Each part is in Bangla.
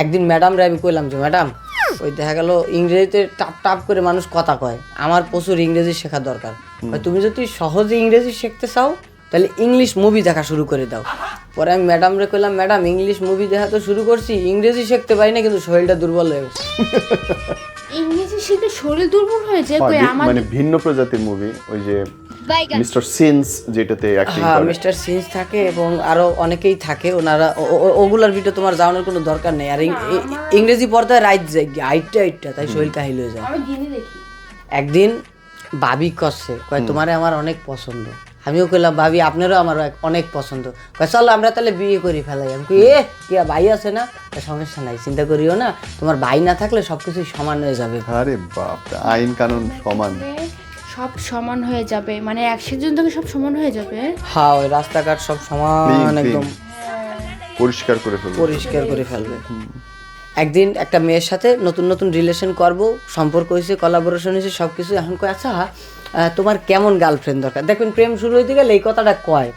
একদিন ম্যাডামরে আমি কইলাম যে ম্যাডাম ওই দেখা গেল ইংরেজিতে টাপ টাপ করে মানুষ কথা কয়। আমার প্রচুর ইংরেজি শেখা দরকার। তুমি যদি সহজে ইংরেজি শিখতে চাও তাহলে ইংলিশ মুভি দেখা শুরু করে দাও। পরে আমি ম্যাডাম রে কইলাম ম্যাডাম ইংলিশ মুভি দেখা তো শুরু করছি ইংরেজি শিখতে পারি না কিন্তু শরীরটা দুর্বল হয়ে গেছে। ইংরেজি শরীর দুর্বল হয়ে যায় কই আমার মানে ভিন্ন প্রজাতির মুভি ওই যে মিস্টার সিন্স যেটাতে অ্যাক্টিং হ্যাঁ করে। মিস্টার সিন্স থাকে এবং আরও অনেকেই থাকে ওনারা ওগুলার ভিডিও তোমার জানানোর কোনো দরকার নেই। আর ইংরেজি পর্দায় রাইট যায় আইটটা আইটটা তাই শরীর কাহিল হয়ে যায়। আমি দিনে দেখি। একদিন ভাবি করছে কয় তোমারে আমার অনেক পছন্দ। আমিও কইলাম ভাবি আপনারও আমার অনেক পছন্দ। চলো আমরা তাহলে বিয়ে করি ফেলাই। আমি এ কি ভাই আছে না? সমস্যা নাই চিন্তা করিও না। তোমার ভাই না থাকলে সবকিছু সমান হয়ে যাবে। আরে বাপ আইন কানুন সমান। সব সমান হয়ে যাবে। মানে একসাথে থেকে সব সমান হয়ে যাবে? হ্যাঁ ওই রাস্তাঘাট সব সমান একদম। পরিষ্কার করে ফেলব। পরিষ্কার করে ফেলবে। একদিন একটা মেয়ের সাথে নতুন নতুন রিলেশন করব সম্পর্ক হয়েছে কলাবোরেশন হয়েছে সব কিছু এখন কয় আচ্ছা তোমার কেমন গার্লফ্রেন্ড দরকার? দেখবেন প্রেম শুরু হইতে গেলে এই কথাটা কয়।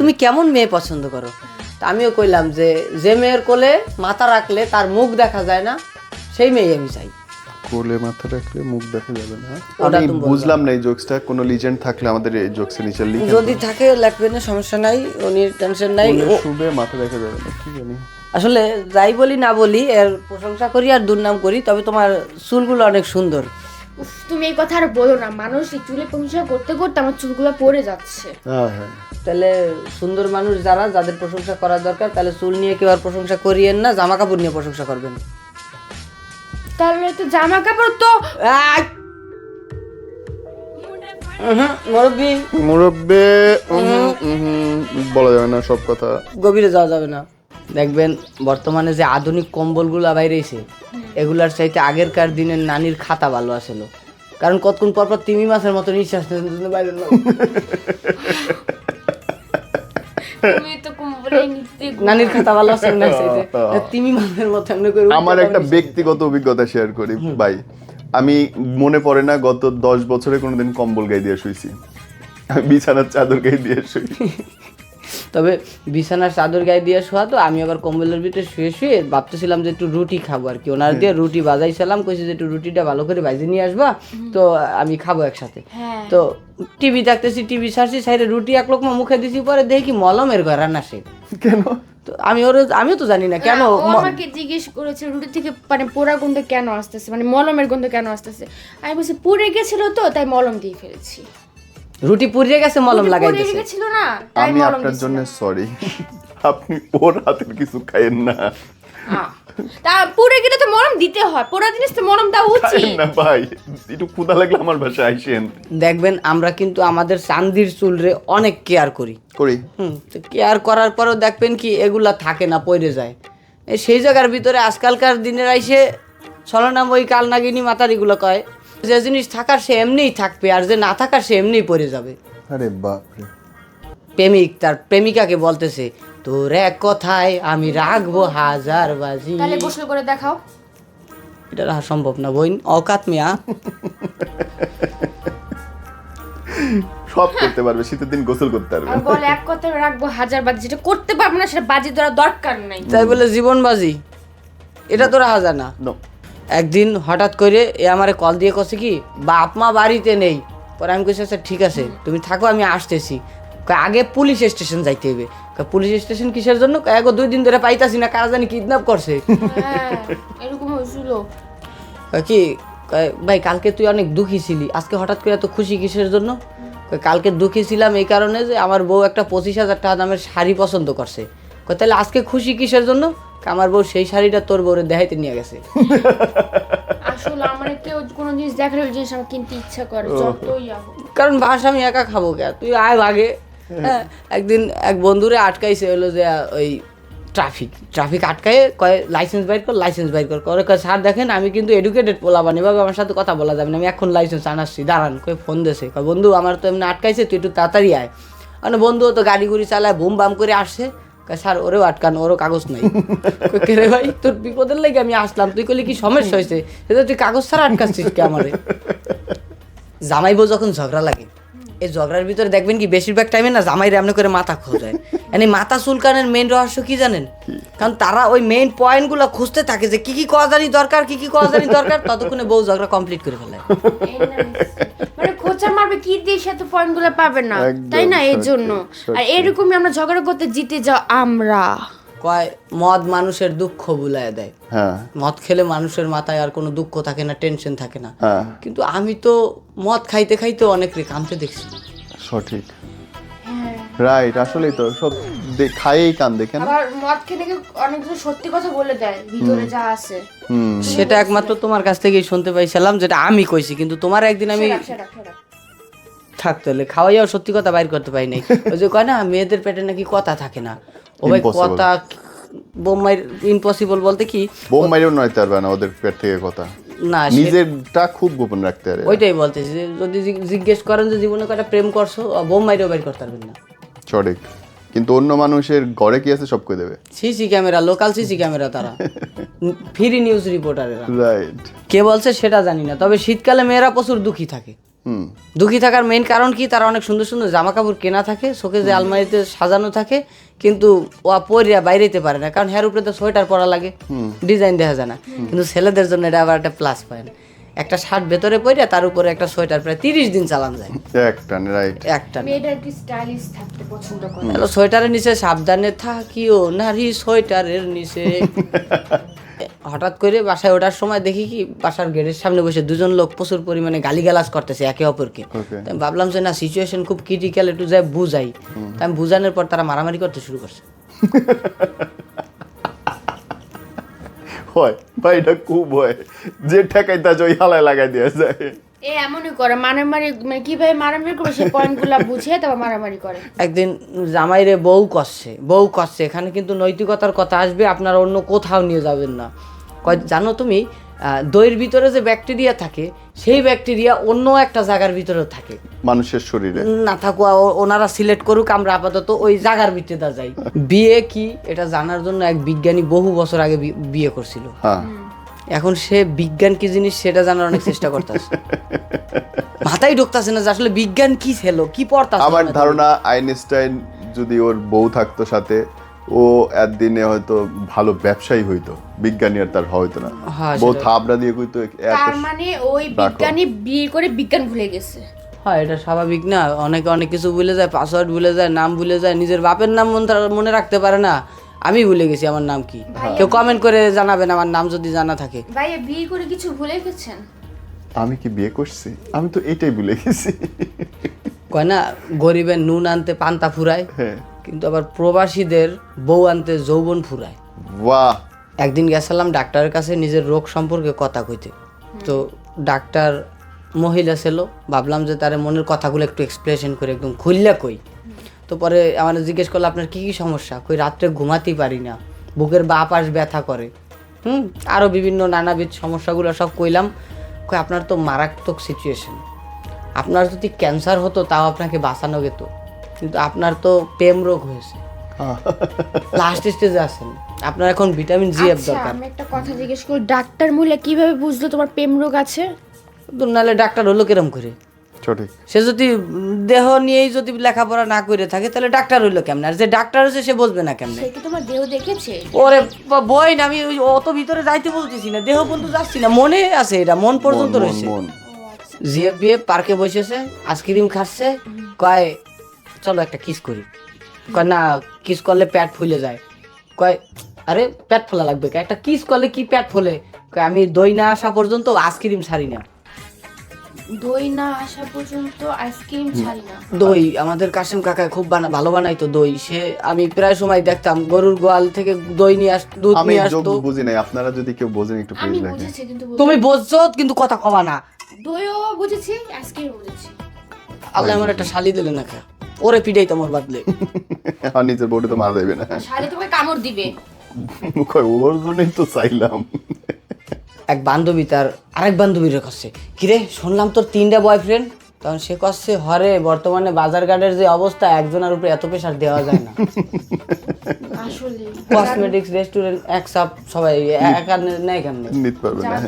তুমি কেমন মেয়ে পছন্দ করো? তা আমিও কইলাম যে যে মেয়ের কোলে মাথা রাখলে তার মুখ দেখা যায় না সেই মেয়ে আমি চাই। কোলে মাথা রাখলে মুখ দেখা যাবে না? আমি বুঝলাম না এই জোকসটা কোনো লিজেন্ড থাকলে আমাদের এই জোকসের নিচে লিখে যদি থাকে লাগবে না সমস্যা নাই উনি টেনশন নাই। শুবে মাথা দেখা যাবে না কি জানি। আসলে যাই বলি না বলি এর প্রশংসা করি আর দুর্নাম করি তবে তোমার চুলগুলো অনেক সুন্দর। উফ, তুমি এই কথা আর বলো না মানুষ এই চুলে প্রশংসা করতে করতে আমার চুলগুলো পড়ে যাচ্ছে। হ্যাঁ হ্যাঁ। তাহলে সুন্দর মানুষ যারা যাদের প্রশংসা করা দরকার তাহলে চুল নিয়ে কেউ আর প্রশংসা করিয়েন না জামা কাপড় নিয়ে প্রশংসা করবেন। তাহলে তো জামা কাপড় তো আই! উহুম, মুরব্বি। মুরব্বে উহুম, উহুম, বলা যাবে না সব কথা। গভীরে যাওয়া যাবে না। দেখবেন বর্তমানে যে আধুনিক কম্বলগুলো বাইরেছে এগুলার চাইতে আগেরকার দিনের নানির খাতা ভালো আসলো। কারণ কতক্ষণ পর পর তিমি মাছের মতো নিঃশ্বাস নিতে নিতে বাইরে নানির খাতা ভালো আছে না তিমি মাছের মতো এমনি করে আমার একটা ব্যক্তিগত অভিজ্ঞতা শেয়ার করি ভাই। আমি মনে পড়ে না গত দশ বছরে কোনোদিন কম্বল গায়ে দিয়ে শুইছি। আমি বিছানার চাদর গায়ে দিয়ে শুই। তবে বিছানার চাদর গায়ে দিয়ে শোয়া তো আমি আবার কম্বলের ভিতরে শুয়ে শুয়ে ভাবতেছিলাম যে একটু রুটি খাব আর কি। ওনার দিয়ে রুটি বাজাইছিলাম কইছে যে একটু রুটিটা ভালো করে ভাজে নিয়ে আসবা তো আমি খাব একসাথে। হ্যাঁ। তো টিভি দেখতেছি টিভি ছাড়ছি সাইডে রুটি এক লোক মুখে দিছি পরে দেখি মলমের ঘর রান্না সে। কেন? তো আমি ওর আমিও তো জানি না কেন আমাকে জিজ্ঞেস করেছে রুটি থেকে মানে পোড়া গন্ধ কেন আসতেছে মানে মলমের গন্ধ কেন আসতেছে? আমি বলছি পুড়ে গেছিল তো তাই মলম দিয়ে ফেলেছি। রুটি পুড়িয়ে গেছে মলম লাগাইতেছে গেছিল না তাই আমি মলম আপনার জন্য সরি আপনি ওর হাতের কিছু খাইয়েন না। তা পুড়ে গেলে তো মলম দিতে হয় পোড়া জিনিস তো দেওয়া উচিত। না ভাই একটু ক্ষুদা লাগলে আমার বাসায় আইসেন দেখবেন আমরা কিন্তু আমাদের চান্দির চুলরে অনেক কেয়ার করি। করি? হুম কেয়ার করার পরেও দেখবেন কি এগুলা থাকে না পড়ে যায়। এই সেই জায়গার ভিতরে আজকালকার দিনের আইসে ছলনাম ওই কালনাগিনী মাতারিগুলো কয় যে জিনিস থাকার সে এমনিই থাকবে আর যে না থাকার সে এমনিই পড়ে যাবে। আরে বাপরে। প্রেমিক তার প্রেমিকাকে বলতেছে তোর এক কথায় আমি রাখব হাজার বাজি। তাহলে গোসল করে দেখাও। এটা রাখা সম্ভব না বইন। অকাত মিয়া। সব করতে পারবে শীতের দিন গোসল করতে পারবে। আর বলে এক কথা রাখব হাজার বাজি। যেটা করতে পারব না সেটা বাজি দেওয়ার দরকার নাই। তাই বলে জীবন বাজি? এটা তো রাখা যায় না. একদিন হঠাৎ করে এ আমারে কল দিয়ে কছে কি বাপ মা বাড়িতে নেই। পরে আমি কইছি আচ্ছা ঠিক আছে তুমি থাকো আমি আসতেছি। আগে পুলিশ স্টেশন যাইতে হবে পুলিশ স্টেশন কিসের জন্য? এগো দুই দিন ধরে পাইতাছি না কারা জানি কিডন্যাপ করছে। হ্যাঁ এরকম হয়েছিল। কি? ভাই কালকে তুই অনেক দুঃখী ছিলি আজকে হঠাৎ করে এত খুশি কিসের জন্য? কালকে দুঃখী ছিলাম এই কারণে যে আমার বউ একটা পঁচিশ হাজার টাকা দামের শাড়ি পছন্দ করছে। তাহলে আজকে খুশি কিসের জন্য? আমার বউ সেই শাড়িটা তোর বউরে দেখাইতে নিয়ে গেছে। আসলে আমার কেউ কোনো জিনিস দেখার ওই জিনিস আমার কিনতে ইচ্ছা করে যতই কারণ ভাস আমি একা খাব কে? তুই আয় ভাগে হ্যাঁ একদিন এক বন্ধুরে আটকাইছে হলো যে ওই ট্রাফিক ট্রাফিক আটকায় কয় লাইসেন্স বাইর কর লাইসেন্স বাইর কর। করে কয় স্যার দেখেন আমি কিন্তু এডুকেটেড পোলাবান এভাবে আমার সাথে কথা বলা যাবে না আমি এখন লাইসেন্স আনাচ্ছি দাঁড়ান। কই ফোন দেছে কয় বন্ধু আমার তো এমনি আটকাইছে তুই একটু তাড়াতাড়ি আয়। মানে বন্ধু তো গাড়ি গুড়ি চালায় বুম বাম করে আসছে। স্যার ওরেও আটকান ওরও কাগজ নাই। কে রে ভাই? তোর বিপদের লেগে আমি আসলাম তুই কইলি কি সমস্যা হয়েছে এটা তুই কাগজ ছাড়া আটকাচ্ছিস কে আমারে? জামাই বউ যখন ঝগড়া লাগে এই ঝগড়ার ভিতরে দেখবেন কি বেশিরভাগ টাইমে না জামাই রামনে করে মাথা খোঁজ খোঁজায় মানে মাথা চুলকানের মেন রহস্য কি জানেন? কারণ তারা ওই মেইন পয়েন্টগুলো খুঁজতে থাকে যে কি কি কওয়া জানি দরকার কি কি কওয়া জানি দরকার ততক্ষণে বউ ঝগড়া কমপ্লিট করে ফেলে এই না, মানে খোঁচা মারবে কি দিয়ে সে তো পয়েন্টগুলো পাবে না? তাই না এর জন্য আর এরকমই আমরা ঝগড়া করতে জিতে যাও আমরা। কয় মদ মানুষের দুঃখ ভুলায় দেয়। হ্যাঁ। মদ খেলে মানুষের মাথায় আর কোনো দুঃখ থাকে না টেনশন থাকে না। হ্যাঁ। কিন্তু আমি তো মদ খাইতে খাইতে অনেক রে কামতে দেখছি সঠিক। হ্যাঁ। রাইট আসলেই তো সব খাইয়েই কান? দেখেন আবার মদ খেলে কি অনেকজন সত্যি কথা বলে দেয় ভিতরে যা আছে। সেটা একমাত্র তোমার কাছ থেকেই শুনতে পাইছিলাম যেটা আমি কইছি কিন্তু তোমার একদিন আমি। থাকতে হলে খাওয়াইয়াও সত্যি কথা বাইর করতে পারি নাই। ওই যে কয় না মেয়েদের পেটে নাকি কথা থাকে না। ও ভাই কথা বোম্বাইয়ের ইম্পসিবল বলতে কি? বোম নয় পারবে না ওদের পেট থেকে কথা। না নিজেরটা খুব গোপন রাখতে পারে। ওইটাই বলতেছি যে যদি জিজ্ঞেস করেন যে জীবনে কয়টা প্রেম করছ বোম্বাইরেও বাইর করতে পারবেন না। সঠিক। কিন্তু অন্য মানুষের ঘরে কি আছে সব কই দেবে? CC camera local CC camera তারা। ফ্রি নিউজ রিপোর্টারেরা রাইট কে বলছে সেটা জানি না তবে শীতকালে মেয়েরা প্রচুর দুঃখী থাকে। দুঃখী থাকার মেইন কারণ কি? তারা অনেক সুন্দর সুন্দর জামা কাপড় কেনা থাকে শোকে যে আলমারিতে সাজানো থাকে কিন্তু ও পরিয়া বাইরেতে পারে না। কারণ হের উপরে তো সোয়েটার পরা লাগে ডিজাইন দেখা যায় না। কিন্তু ছেলেদের জন্য এটা আবার একটা প্লাস পয়েন্ট একটা শার্ট ভেতরে পরিয়া তার উপরে একটা সোয়েটার প্রায় তিরিশ দিন চালান যায়। একটা রাইট একটা স্টাইলিশ থাকতে পছন্দ করে? সোয়েটারের নিচে সাবধানে থাকিও নারী সোয়েটারের নিচে। হঠাৎ করে বাসায় ওঠার সময় দেখি কি বাসার গেটের সামনে বসে দুজন লোক প্রচুর পরিমাণে গালিগালাজ করতেছে একে অপরকে। আমি ভাবলাম যে না সিচুয়েশন খুব ক্রিটিক্যাল একটু যাই বুঝাই। তাই আমি বুঝানোর পর তারা মারামারি করতে শুরু করছে। হয় ভাই এটা খুব হয়। যে ঠেকাই তা ওই হালায় লাগাই দেওয়া যায়। এ এমনই করে মারামারি মানে কীভাবে মারামারি করে সেই পয়েন্টগুলা বুঝে তারপর মারামারি করে। একদিন জামাইরে বউ কষছে বউ কষছে এখানে কিন্তু নৈতিকতার কথা আসবে আপনারা অন্য কোথাও নিয়ে যাবেন না। কয় জানো তুমি দইয়ের ভিতরে যে ব্যাকটেরিয়া থাকে সেই ব্যাকটেরিয়া অন্য একটা জায়গার ভিতরেও থাকে। মানুষের শরীরে? না থাকুয়া ওনারা সিলেক্ট করুক আমরা আপাতত ওই জায়গার ভিতরে দা যাই। বিয়ে কি এটা জানার জন্য এক বিজ্ঞানী বহু বছর আগে বিয়ে করছিল। হ্যাঁ। এখন সে বিজ্ঞান কি জিনিস সেটা জানার অনেক চেষ্টা করতেছে। মাথায় ঢুকতেছে না যে আসলে বিজ্ঞান কি ছিল কি পড়তাছে আমার ধারণা আইনস্টাইন যদি ওর বউ থাকতো সাথে ও একদিনে হয়তো ভালো ব্যবসায়ী হইতো বিজ্ঞানী আর তার হয়তো না। হ্যাঁ, বউ থাবড়া দিয়ে কইতো তার মানে ওই বিজ্ঞানী বিয়ে করে বিজ্ঞান ভুলে গেছে। হ্যাঁ এটা স্বাভাবিক না। অনেকে অনেক কিছু ভুলে যায় পাসওয়ার্ড ভুলে যায় নাম ভুলে যায় নিজের বাপের নাম মন- মনে রাখতে পারে না। আমি ভুলে গেছি আমার নাম কি। কেউ কমেন্ট করে জানাবেন আমার নাম যদি জানা থাকে। ভাইয়া বিয়ে করে কিছু ভুলে গেছেন? আমি কি বিয়ে করছি? আমি তো এটাই ভুলে গেছি। কয় না গরিবের নুন আনতে পান্তা ফুরায়। হ্যাঁ। কিন্তু আবার প্রবাসীদের বউ আনতে যৌবন ফুরায়। বাহ। একদিন গেছিলাম ডাক্তারের কাছে নিজের রোগ সম্পর্কে কথা কইতে। তো ডাক্তার মহিলা ছিল ভাবলাম যে তার মনের কথাগুলো একটু এক্সপ্রেশন করে একদম খুললা কই। তো পরে আমার জিজ্ঞেস করল আপনার কি কি সমস্যা? কই রাত্রে ঘুমাতেই পারি না বুকের বা পাশ ব্যথা করে। হুম আরও বিভিন্ন নানাবিধ সমস্যাগুলো সব কইলাম। কই আপনার তো মারাত্মক সিচুয়েশন আপনার যদি ক্যান্সার হতো তাও আপনাকে বাঁচানো যেত কিন্তু আপনার তো প্রেম রোগ হয়েছে। লাস্ট স্টেজে আছেন। আপনার এখন ভিটামিন জি এফ আচ্ছা দরকার। আমি একটা কথা জিজ্ঞেস করি ডাক্তার মহিলা কীভাবে বুঝলো তোমার প্রেম রোগ আছে? তো নাহলে ডাক্তার হলো কিরম করে? সঠিক। সে যদি দেহ নিয়েই যদি লেখাপড়া না করে থাকে তাহলে ডাক্তার হইল কেমন? আর যে ডাক্তার হয়েছে সে বলবে না কেমনে? সে কি তোমার দেহ দেখেছে? ওরে বই না আমি ওই অত ভিতরে যাইতে বলতেছি না দেহ পর্যন্ত যাচ্ছি না মনে আছে এটা মন পর্যন্ত রয়েছে। মন। জিএফ বিএফ পার্কে বসেছে আইসক্রিম খাচ্ছে কয় চলো একটা কিস করি। কয় না কিস করলে প্যাট ফুলে যায়। কয় আরে প্যাট ফোলা লাগবে একটা কিস করলে কি প্যাট ফোলে? কয় আমি দই না আসা পর্যন্ত আইসক্রিম ছাড়ি না। দই না আসা পর্যন্ত আইসক্রিম ছাড়ি না। দই আমাদের কাশেম কাকা খুব বানা ভালো বানাইতো দই। সে আমি প্রায় সময় দেখতাম গরুর গোয়াল থেকে দই নিয়ে আস দুধ আমি নিয়ে যোগ আসতো। বুঝি নাই আপনারা যদি কেউ বোঝেন একটু আমি প্লিজ দেখেন। বুঝেছি কিন্তু তুমি বুঝছ কিন্তু কথা কবা না। দইও বুঝেছি আইসক্রিম বুঝেছি। আল্লাহ আমার একটা শালি দিলে না খা ওরে পিটাই তোমার বাদলে। আর নিজের বউটা তো মারা যাবে না। শাড়ি তোমাকে কামড় দিবে। কই, ওর জন্যই তো চাইলাম। এক বান্ধবী তার আরেক বান্ধবীর কাছে। কিরে শুনলাম তোর তিনটা বয়ফ্রেন্ড তখন সে কচ্ছে হরে বর্তমানে বাজার ঘাটের যে অবস্থা একজনের উপরে এত প্রেশার দেওয়া যায় না। আসলে। কসমেটিক্স রেস্টুরেন্ট এক সাপ সবাই একা নেয় কেমনে? নিতে পারবে না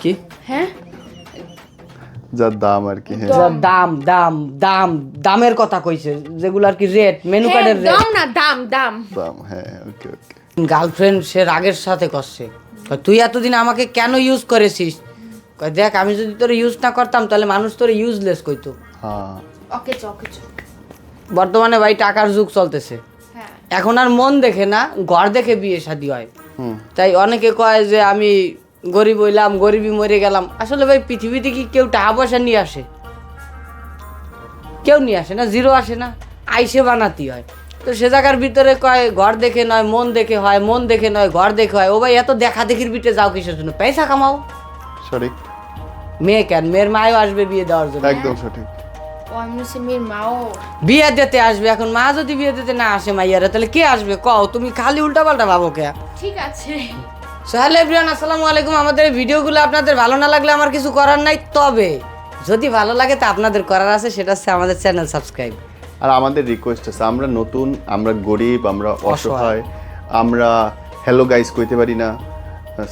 কি? হ্যাঁ? যার দাম আর কি হ্যাঁ। যা দাম। দাম দাম দামের কথা কইছে। যেগুলো আর কি রেট মেনু কার্ডের রেট দাম না দাম দাম। দাম হ্যাঁ ওকে ওকে গার্লফ্রেন্ড সে রাগের সাথে করছে। তুই এতদিন আমাকে কেন ইউজ করেছিস? দেখ আমি যদি তোর ইউজ না করতাম তাহলে মানুষ তোর ইউজলেস কইতো। হ্যাঁ। ওকে ওকে বর্তমানে ভাই টাকার যুগ চলতেছে। হ্যাঁ। এখন আর মন দেখে না ঘর দেখে বিয়ে শাদী হয়। হুম। তাই অনেকে কয় যে আমি গরিব হইলাম গরিবই মরে গেলাম। আসলে ভাই পৃথিবীতে কি কেউ টাকা পয়সা নিয়ে আসে? কেউ নিয়ে আসে না জিরো আসে না। আইসে বানাতি হয়। তো সে জায়গার ভিতরে কয় ঘর দেখে নয় মন দেখে হয় মন দেখে নয় ঘর দেখে হয়। ও ভাই এত দেখা দেখির বিটে যাও কিসের জন্য? পয়সা কামাও। সঠিক। মেয়ে কেন? মেয়ের মায়ও আসবে বিয়ে দেওয়ার জন্য। একদম সঠিক। বিয়ে দিতে আসবে। এখন মা যদি বিয়ে দিতে না আসে মাইয়ারা তাহলে কে আসবে? কও তুমি খালি উল্টা পাল্টা ভাবো কে? ঠিক আছে। সোহেল এভরিওয়ান আসসালামু আলাইকুম। আমাদের ভিডিওগুলো আপনাদের ভালো না লাগলে আমার কিছু করার নাই তবে যদি ভালো লাগে তা আপনাদের করার আছে সেটা হচ্ছে আমাদের চ্যানেল সাবস্ক্রাইব। আর আমাদের রিকোয়েস্ট আছে আমরা নতুন আমরা গরিব আমরা অসহায়। আমরা হ্যালো গাইস কইতে পারি না।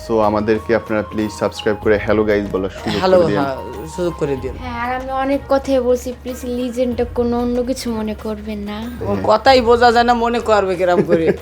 সো আমাদেরকে আপনারা প্লিজ সাবস্ক্রাইব করে হ্যালো গাইস বলার সুযোগ হ্যালো করে দিন। হ্যাঁ সুযোগ করে দিন। হ্যাঁ আর আমি অনেক কথাই বলছি প্লিজ লিজেন্ডটা কোনো অন্য কিছু মনে করবেন না। কথাই বোঝা যায় না মনে করবে কিরম করে।